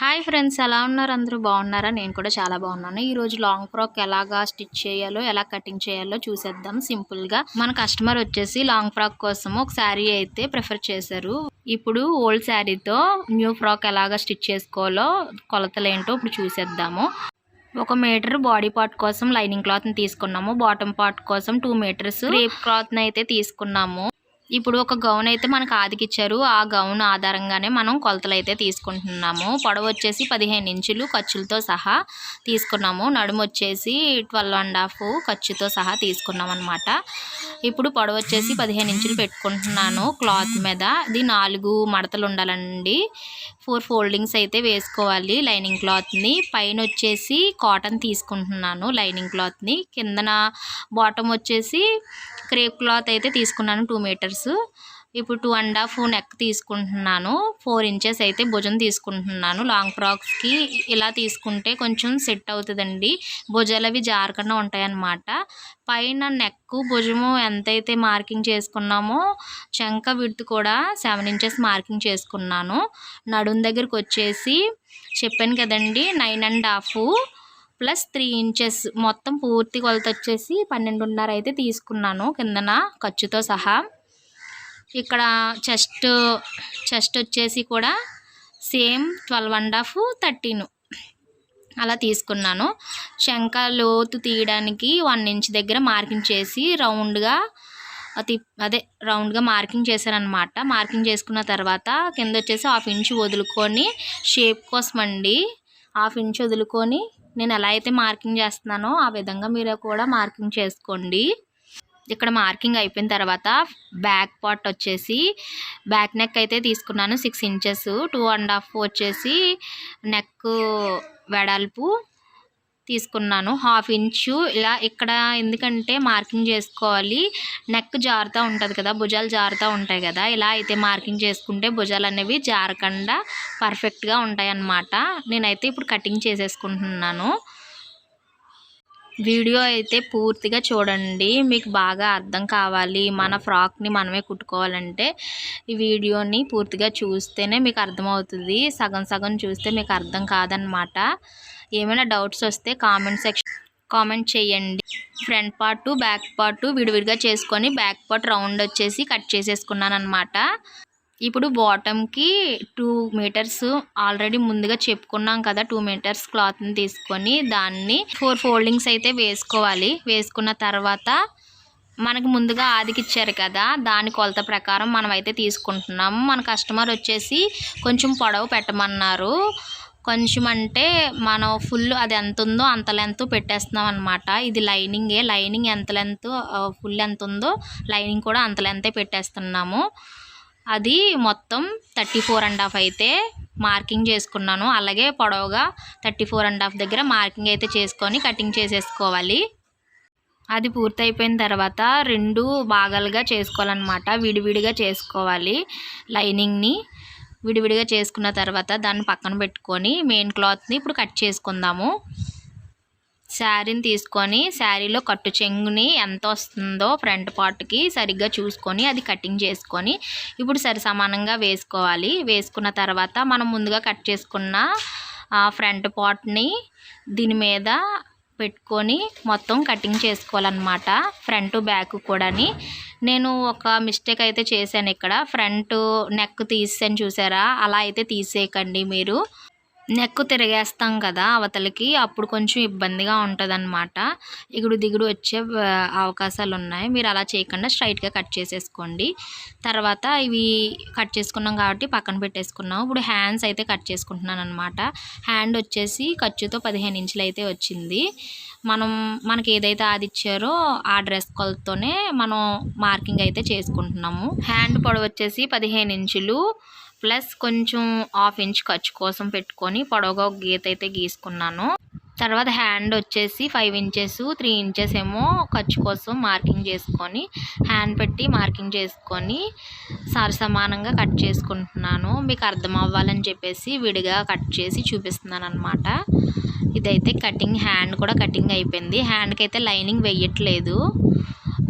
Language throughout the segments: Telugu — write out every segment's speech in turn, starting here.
హాయ్ ఫ్రెండ్స్ ఎలా ఉన్నారు? అందరూ బాగున్నారా? నేను కూడా చాలా బాగున్నాను. ఈ రోజు లాంగ్ ఫ్రాక్ ఎలాగా స్టిచ్ చేయాలో ఎలా కటింగ్ చేయాలో చూసేద్దాం సింపుల్గా. మన కస్టమర్ వచ్చేసి లాంగ్ ఫ్రాక్ కోసం ఒక శారీ అయితే ప్రిఫర్ చేశారు. ఇప్పుడు ఓల్డ్ శారీతో న్యూ ఫ్రాక్ ఎలాగా స్టిచ్ చేసుకోవాలో కొలతలు ఏంటో ఇప్పుడు చూసేద్దాము. ఒక మీటర్ బాడీ పార్ట్ కోసం లైనింగ్ క్లాత్ని తీసుకున్నాము. బాటమ్ పార్ట్ కోసం టూ మీటర్స్ రేప్ క్లాత్ని అయితే తీసుకున్నాము. ఇప్పుడు ఒక గౌన్ అయితే మనకు ఆదికిచ్చారు. ఆ గౌన్ ఆధారంగానే మనం కొలతలు అయితే తీసుకుంటున్నాము. పొడవు వచ్చేసి పదిహేను ఇంచులు ఖర్చులతో సహా తీసుకున్నాము. నడుము వచ్చేసి ట్వెల్వ్ అండ్ హాఫ్ ఖర్చుతో సహా తీసుకున్నాం అనమాట ఇప్పుడు పొడవు వచ్చేసి పదిహేను ఇంచులు పెట్టుకుంటున్నాను క్లాత్ మీద. ఇది నాలుగు మడతలు ఉండాలండి. ఫోర్ ఫోల్డింగ్స్ అయితే వేసుకోవాలి లైనింగ్ క్లాత్ని. పైన వచ్చేసి కాటన్ తీసుకుంటున్నాను లైనింగ్ క్లాత్ని. కిందన బాటమ్ వచ్చేసి క్రేప్ క్లాత్ అయితే తీసుకున్నాను టూ మీటర్స్. ఇప్పుడు టూ అండ్ హాఫ్ నెక్ తీసుకుంటున్నాను. ఫోర్ ఇంచెస్ అయితే భుజం తీసుకుంటున్నాను. లాంగ్ ఫ్రాక్స్కి ఇలా తీసుకుంటే కొంచెం సెట్ అవుతుందండి. భుజాలు అవి జారకుండా ఉంటాయన్నమాట. పైన నెక్ భుజము ఎంతైతే మార్కింగ్ చేసుకున్నామో చంక విడుతు కూడా సెవెన్ ఇంచెస్ మార్కింగ్ చేసుకున్నాను. నడుం దగ్గరికి వచ్చేసి చెప్పాను కదండి nine and half plus three inches మొత్తం పూర్తి కొలత వచ్చేసి పన్నెండున్నర అయితే తీసుకున్నాను. కిందన ఖర్చుతో సహా. ఇక్కడ చెస్ట్ చెస్ట్ వచ్చేసి కూడా same twelve and half thirteen. అలా తీసుకున్నాను. శంక లోతు తీయడానికి వన్ ఇంచ్ దగ్గర మార్కింగ్ చేసి రౌండ్గా అది అదే రౌండ్గా మార్కింగ్ చేశారనమాట మార్కింగ్ చేసుకున్న తర్వాత కింద వచ్చేసి హాఫ్ ఇంచ్ వదులుకొని షేప్ కోసం అండి హాఫ్ ఇంచ్ వదులుకొని నేను ఎలా అయితే మార్కింగ్ చేస్తున్నానో ఆ విధంగా మీరు కూడా మార్కింగ్ చేసుకోండి. ఇక్కడ మార్కింగ్ అయిపోయిన తర్వాత బ్యాక్ పార్ట్ వచ్చేసి బ్యాక్ నెక్ అయితే తీసుకున్నాను six inches two and half వచ్చేసి నెక్ వెడల్పు తీసుకున్నాను. హాఫ్ ఇంచు ఇలా ఇక్కడ ఎందుకంటే మార్కింగ్ చేసుకోవాలి. నెక్ జారుతూ ఉంటుంది కదా భుజాలు జారుతూ ఉంటాయి కదా. ఇలా అయితే మార్కింగ్ చేసుకుంటే భుజాలు అనేవి జారకుండా పర్ఫెక్ట్గా ఉంటాయి అన్నమాట నేనైతే ఇప్పుడు కటింగ్ చేసేసుకుంటున్నాను. వీడియో అయితే పూర్తిగా చూడండి. మీకు బాగా అర్థం కావాలి. మన ఫ్రాక్ని మనమే కుట్టుకోవాలంటే ఈ వీడియోని పూర్తిగా చూస్తేనే మీకు అర్థమవుతుంది. సగం సగం చూస్తే మీకు అర్థం కాదనమాట ఏమైనా డౌట్స్ వస్తే కామెంట్ సెక్షన్ కామెంట్ చేయండి. ఫ్రంట్ పార్ట్ బ్యాక్ పార్ట్ విడివిడిగా చేసుకొని బ్యాక్ పార్ట్ రౌండ్ వచ్చేసి కట్ చేసేసుకున్నాను అనమాట ఇప్పుడు బాటమ్కి టూ మీటర్స్ ఆల్రెడీ ముందుగా చెప్పుకున్నాం కదా టూ మీటర్స్ క్లాత్ని తీసుకొని దాన్ని ఫోర్ ఫోల్డింగ్స్ అయితే వేసుకోవాలి. వేసుకున్న తర్వాత మనకు ముందుగా ఆదికిచ్చారు కదా దాని కొలత ప్రకారం మనం అయితే తీసుకుంటున్నాము మన కస్టమర్ వచ్చేసి కొంచెం పొడవు పెట్టమన్నారు. కొంచెం అంటే మనం ఫుల్ అది ఎంత ఉందో అంత లెంత్ పెట్టేస్తున్నాం అనమాట ఇది లైనింగే. లైనింగ్ ఎంత లెంత్ ఫుల్ ఎంత ఉందో లైనింగ్ కూడా అంత లెంతే పెట్టేస్తున్నాము. అది మొత్తం థర్టీ ఫోర్ అండ్ హాఫ్ అయితే మార్కింగ్ చేసుకున్నాను. అలాగే పొడవుగా థర్టీ ఫోర్ అండ్ హాఫ్ దగ్గర మార్కింగ్ అయితే చేసుకొని కటింగ్ చేసేసుకోవాలి. అది పూర్తయిపోయిన తర్వాత రెండు భాగాలుగా చేసుకోవాలన్నమాట. విడివిడిగా చేసుకోవాలి లైనింగ్ని. విడివిడిగా చేసుకున్న తర్వాత దాన్ని పక్కన పెట్టుకొని మెయిన్ క్లాత్ని ఇప్పుడు కట్ చేసుకుందాము. శారీని తీసుకొని శారీలో కట్టు చెంగుని ఎంత వస్తుందో ఫ్రంట్ పార్ట్కి సరిగ్గా చూసుకొని అది కటింగ్ చేసుకొని ఇప్పుడు సరి సమానంగా వేసుకోవాలి. వేసుకున్న తర్వాత మనం ముందుగా కట్ చేసుకున్న ఫ్రంట్ పార్ట్ని దీని మీద పెట్టుకొని మొత్తం కటింగ్ చేసుకోవాలన్నమాట. ఫ్రంట్ బ్యాక్ కూడాని. నేను ఒక మిస్టేక్ అయితే చేశాను ఇక్కడ. ఫ్రంట్ నెక్ తీసాను చూసారా? అలా అయితే తీసేయకండి మీరు. నెక్కు తిరిగేస్తాం కదా అవతలకి అప్పుడు కొంచెం ఇబ్బందిగా ఉంటుంది అనమాట ఇగుడు దిగుడు వచ్చే అవకాశాలు ఉన్నాయి మీరు అలా చేయకుండా స్ట్రైట్గా కట్ చేసేసుకోండి. తర్వాత ఇవి కట్ చేసుకున్నాం కాబట్టి పక్కన పెట్టేసుకున్నాం. ఇప్పుడు హ్యాండ్స్ అయితే కట్ చేసుకుంటున్నాను అనమాట హ్యాండ్ వచ్చేసి ఖర్చుతో పదిహేను ఇంచులు అయితే వచ్చింది. మనం మనకి ఏదైతే అది ఇచ్చారో ఆ డ్రెస్ కొలతోనే మనం మార్కింగ్ అయితే చేసుకుంటున్నాము. హ్యాండ్ పొడవు వచ్చేసి పదిహేను ఇంచులు. ప్లస్ కొంచెం హాఫ్ ఇంచ్ ఖర్చు కోసం పెట్టుకొని పొడవుగా ఒక గీత అయితే గీసుకున్నాను. తర్వాత హ్యాండ్ వచ్చేసి ఫైవ్ ఇంచెస్ త్రీ ఇంచెస్ ఏమో ఖర్చు కోసం మార్కింగ్ చేసుకొని హ్యాండ్ పెట్టి మార్కింగ్ చేసుకొని సరి సమానంగా కట్ చేసుకుంటున్నాను. మీకు అర్థం అవ్వాలని చెప్పేసి విడిగా కట్ చేసి చూపిస్తున్నాను అనమాట ఇదైతే కటింగ్ హ్యాండ్ కూడా కటింగ్ అయిపోయింది. హ్యాండ్కి అయితే లైనింగ్ వేయట్లేదు.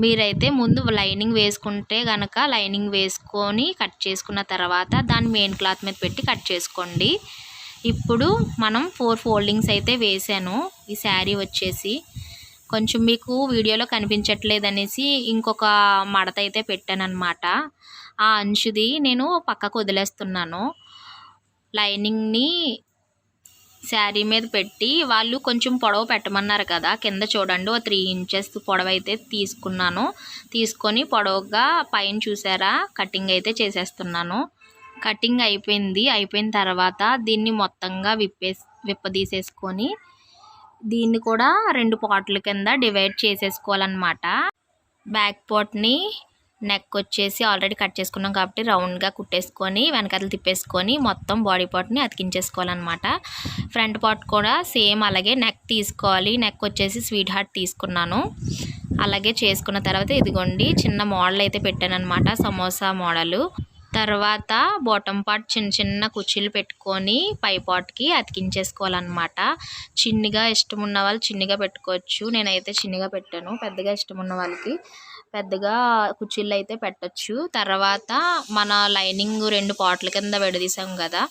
మీరైతే ముందు లైనింగ్ వేసుకుంటే కనుక లైనింగ్ వేసుకొని కట్ చేసుకున్న తర్వాత దాన్ని మెయిన్ క్లాత్ మీద పెట్టి కట్ చేసుకోండి. ఇప్పుడు మనం ఫోర్ ఫోల్డింగ్స్ అయితే వేసాను. ఈ శారీ వచ్చేసి కొంచెం మీకు వీడియోలో కనిపించట్లేదు అనేసి ఇంకొక మడత అయితే పెట్టాను ఆ అంచుది నేను పక్కకు వదిలేస్తున్నాను. లైనింగ్ని శారీ మీద పెట్టి వాళ్ళు కొంచెం పొడవు పెట్టమన్నారు కదా కింద చూడండి ఓ త్రీ ఇంచెస్ పొడవు అయితే తీసుకున్నాను. తీసుకొని పొడవుగా పైన చూసారా కటింగ్ అయితే చేసేస్తున్నాను. కటింగ్ అయిపోయింది. అయిపోయిన తర్వాత దీన్ని మొత్తంగా విప్పేసి విప్పదీసేసుకొని దీన్ని కూడా రెండు పాటల కింద డివైడ్ చేసేసుకోవాలన్నమాట. బ్యాక్ పాట్ని నెక్ వచ్చేసి ఆల్రెడీ కట్ చేసుకున్నాం కాబట్టి రౌండ్గా కుట్టేసుకొని వెనకాతలు తిప్పేసుకొని మొత్తం బాడీ పార్ట్ని అతికించేసుకోవాలన్నమాట. ఫ్రంట్ పార్ట్ కూడా సేమ్ అలాగే నెక్ తీసుకోవాలి. నెక్ వచ్చేసి స్వీట్ హార్ట్ తీసుకున్నాను. అలాగే చేసుకున్న తర్వాత ఇదిగోండి చిన్న మోడల్ అయితే పెట్టాను అనమాట సమోసా మోడలు తర్వాత బాటమ్ పార్ట్ చిన్న చిన్న కుర్చీలు పెట్టుకొని పై పార్ట్కి అతికించేసుకోవాలన్నమాట. చిన్నగా ఇష్టం ఉన్న వాళ్ళు చిన్నగా పెట్టుకోవచ్చు. నేనైతే చిన్నగా పెట్టాను. పెద్దగా ఇష్టం ఉన్న వాళ్ళకి. పెద్దగా కుర్చీలు అయితే పెట్టచ్చు. తర్వాత మన లైనింగ్ రెండు పాటల కింద విడదీసాం కదా.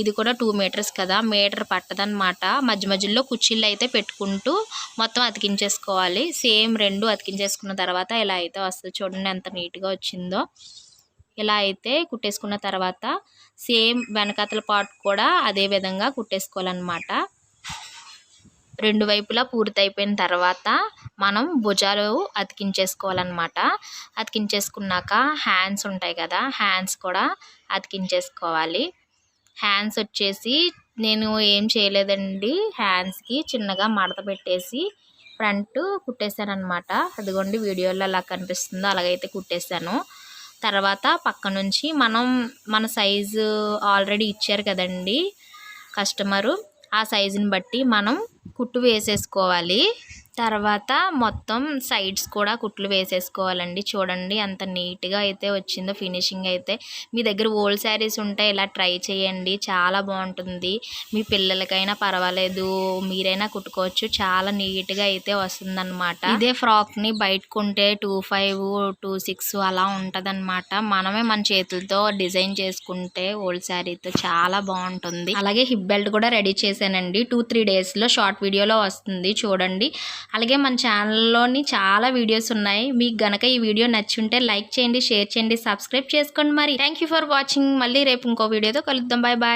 ఇది కూడా టూ మీటర్స్ కదా. మీటర్ పట్టదనమాట మధ్య మధ్యలో కుర్చీలు అయితే పెట్టుకుంటూ మొత్తం అతికించేసుకోవాలి. సేమ్ రెండు అతికించేసుకున్న తర్వాత ఇలా అయితే వస్తుంది చూడండి ఎంత నీట్గా వచ్చిందో. ఇలా అయితే కుట్టేసుకున్న తర్వాత సేమ్ వెనకాతల పార్ట్ కూడా అదే విధంగా కుట్టేసుకోవాలన్నమాట. రెండు వైపులా పూర్తయిపోయిన తర్వాత మనం భుజాలు అతికించేసుకోవాలన్నమాట. అతికించేసుకున్నాక హ్యాండ్స్ ఉంటాయి కదా హ్యాండ్స్ కూడా అతికించేసుకోవాలి. హ్యాండ్స్ వచ్చేసి నేను ఏం చేయలేదండి హ్యాండ్స్కి చిన్నగా మడత పెట్టేసి ఫ్రంట్ కుట్టేశాను అనమాట అదిగోండి వీడియోలో అలా కనిపిస్తుందో అలాగైతే కుట్టేశాను. తర్వాత పక్క నుంచి మనం మన సైజు ఆల్రెడీ ఇచ్చారు కదండి కస్టమరు ఆ సైజుని బట్టి మనం కుట్టు వేసేసుకోవాలి. తర్వాత మొత్తం సైడ్స్ కూడా కుట్లు వేసేసుకోవాలండి. చూడండి అంత నీట్గా అయితే వచ్చిందో ఫినిషింగ్ అయితే. మీ దగ్గర ఓల్డ్ శారీస్ ఉంటే ఇలా ట్రై చేయండి. చాలా బాగుంటుంది. మీ పిల్లలకైనా పర్వాలేదు. మీరైనా కుట్టుకోవచ్చు. చాలా నీట్గా అయితే వస్తుందన్నమాట. ఇదే ఫ్రాక్ని బయట కొంటే టూ ఫైవ్ టూ సిక్స్ అలా ఉంటుందన్నమాట. మనమే మన చేతులతో డిజైన్ చేసుకుంటే ఓల్డ్ శారీతో చాలా బాగుంటుంది. అలాగే హిప్ బెల్ట్ కూడా రెడీ చేశానండి. టూ త్రీ డేస్లో షార్ట్ వీడియోలో వస్తుంది. చూడండి. అలాగే మన ఛానల్లోని చాలా వీడియోస్ ఉన్నాయి. మీకు గనక ఈ వీడియో నచ్చుంటే లైక్ చేయండి షేర్ చేయండి సబ్స్క్రైబ్ చేసుకోండి మరి. థ్యాంక్ ఫర్ వాచింగ్ మళ్ళీ రేపు ఇంకో వీడియోతో కలుద్దాం. Bye bye